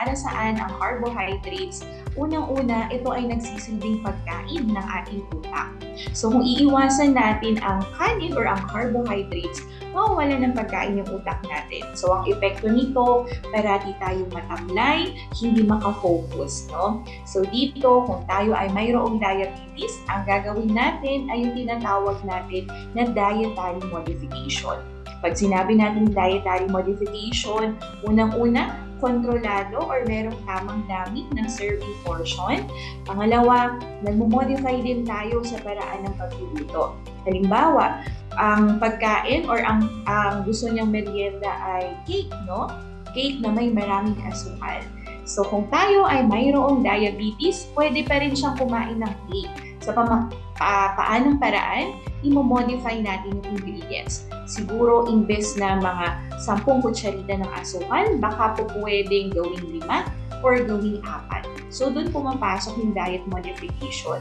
para saan ang carbohydrates, unang-una, ito ay nagsisilbing pagkain ng ating utak. So kung iiwasan natin ang kanin or ang carbohydrates, mawawala ng pagkain yung utak natin. So ang epekto nito, parati tayong matablay, hindi makafocus. No? So dito, kung tayo ay mayroong diabetes, ang gagawin natin ay yung tinatawag natin na dietary modification. Pag sinabi natin dietary modification, unang-una, kontrolado or merong tamang dami ng serving portion. Pangalawa, nagmo-modify din tayo sa paraan ng pagluluto. Halimbawa, ang pagkain or ang, ang gusto niyang merienda ay cake, no? Cake na may maraming asukal. So kung tayo ay mayroong diabetes, pwede pa rin siyang kumain ng cake. Sa pama- pa paanong paraan, imo-modify natin yung ingredients. Siguro, imbes na mga 10 kutsarita ng asukal, baka po pwedeng gawing 5 or gawing 4. So, doon pumapasok yung diet modification.